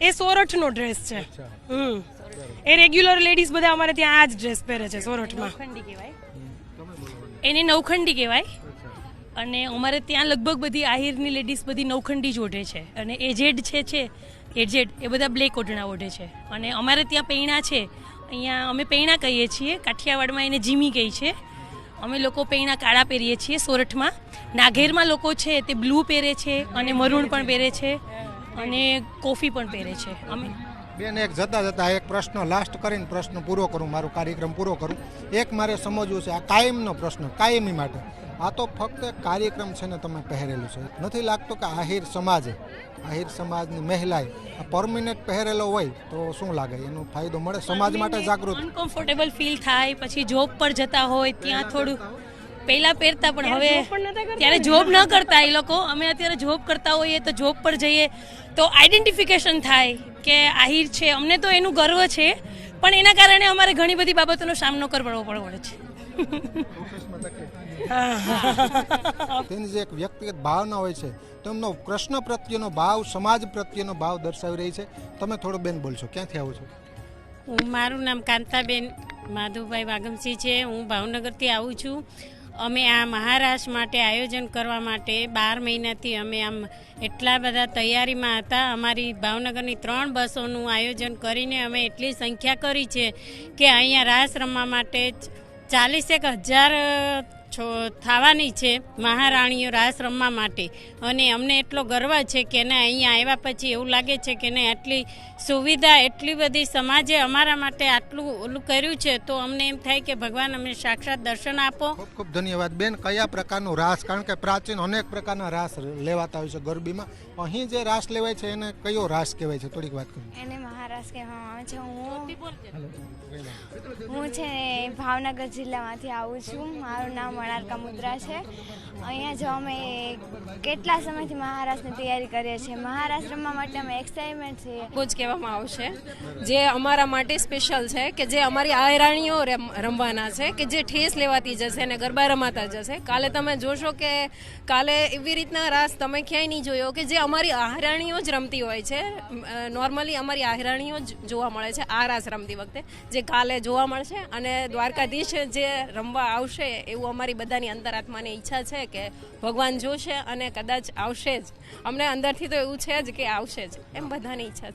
એ સોરઠનો dress છે. હમ. એ regular ladies બધા અમારે ત્યાં આ જ ડ્રેસ પહેરે છે સોરઠમાં. એને નવખંડી કહેવાય. અને અમારે ત્યાં લગભગ બધી આહિરની લેડીઝ બધી નવખંડી જ ઓઢે છે. અને એજેડ છે છે એજેડ એ બધા બ્લેક ઓઢણા ઓઢે છે. અને અમારે ત્યાં પૈણા છે. અહીંયા અમે પૈણા કહીએ છીએ. કાઠિયાવાડમાં એને જીમી કહી છે. અમે લોકો પૈણા કાળા પહેરીએ છીએ સોરઠમાં. નાઘેરમાં લોકો છે તે બ્લુ પહેરે છે અને મરૂણ પણ પહેરે છે. અને કોફી પણ પહેરે છે અમે. બેન એક જતા જતા એક પ્રશ્ન લાસ્ટ કરીને પ્રશ્ન પૂરો કરું મારો કાર્યક્રમ પૂરો કરું. એક મારે સમજવું છે આ કાયમનો પ્રશ્ન કાયમી માટે. આ તો ફક્ત કાર્યક્રમ છે ને તમે પહેરેલું છે. નથી લાગતું કે આહિર સમાજે આહિર સમાજની મહિલાએ આ પરમિનન્ટ પહેરેલો હોય તો શું લાગે? એનો ફાયદો મળે? સમાજ માટે જાગૃત. કમ્ફર્ટેબલ ફીલ થાય પછી જોબ પર જતા હોય ત્યાં થોડું પહેલા પહેરતા પણ હવે ત્યારે જોબ ન કરતા એ લોકો. અમે અત્યારે જોબ કરતા હોઈએ તો જોબ પર જઈએ તો આઈડેન્ટિફિકેશન થાય કે આહિર છે. અમને તો એનું ગર્વ છે પણ એના કારણે અમારે ઘણી બધી બાબતોનો સામનો કરવો પડે છે. તેની જે એક વ્યક્તિગત ભાવના હોય છે તો એમનો કૃષ્ણ પ્રત્યેનો ભાવ સમાજ પ્રત્યેનો ભાવ દર્શાવી રહી છે. તમે થોડો બેન બોલશો ક્યાંથી આવો છો? હું મારું નામ કાંતાબેન માધુભાઈ વાગમસિંહ છે. હું ભાવનગરથી આવું છું. અમે આ મહારાષ્ટ્ર માટે આયોજન કરવા માટે બાર મહિનાથી અમે આમ એટલા બધા તૈયારીમાં હતા. અમારી ભાવનગરની ત્રણ બસોનું આયોજન કરીને અમે એટલી સંખ્યા કરી છે કે અહીંયા રાસ રમવા માટે ચાલીસેક હજાર છો થવાની છે મહારાણીઓ રાસ રમવા માટે. અને અમને એટલો ગર્વ છે કે ને અહીંયા આવ્યા પછી એવું લાગે છે કે ને આટલી સુવિધા એટલી બધી સમાજે અમારા માટે આટલું ઓલું કર્યું છે તો અમને એમ થાય કે ભગવાન અમને સાક્ષાત દર્શન આપો. ખૂબ ખૂબ ધન્યવાદ. બેન કયા પ્રકારનું રાસ? કારણ કે પ્રાચીન અનેક પ્રકારના રાસ લેવાતા હોય છે ગરબીમાં. અહીં જે રાસ લેવાય છે એને કયો રાસ કહેવાય છે? થોડીક વાત કરી. એને મહારાષ્ટ્ર કહેવામાં આવે છે. હું હું છે ને ભાવનગર જિલ્લામાંથી આવું છું. મારું નામ મણારકા મુદ્રા છે. અહીંયા જો અમે કેટલા સમયથી મહારાષ્ટ્રની તૈયારી કરીએ છીએ. મહારાષ્ટ્ર રમવા માટે અમે એક્સાઇટમેન્ટ છીએ બહુ જ કહેવામાં આવશે. જે અમારા માટે સ્પેશિયલ છે કે જે અમારી આયરાણીઓ રમ- રમવાના છે કે જે ઠેસ લેવાતી જશે અને ગરબા રમાતા જશે. કાલે તમે જોશો કે કાલે એવી રીતના રાસ તમે ક્યાંય નહીં જોયો કે જે અમારી આહરાણીઓ જ રમતી હોય છે. નોર્મલી અમારી જ જોવા મળે છે આ રાસ રમતી વખતે, જે કાલે જોવા મળશે અને દ્વારકાધીશ જે રમવા આવશે એવું અમારી બધાની અંતરાત્માની ઈચ્છા છે કે ભગવાન જોશે અને કદાચ આવશે જ. અમને અંદરથી તો એવું છે જ કે આવશે જ. એમ બધાની ઈચ્છા છે.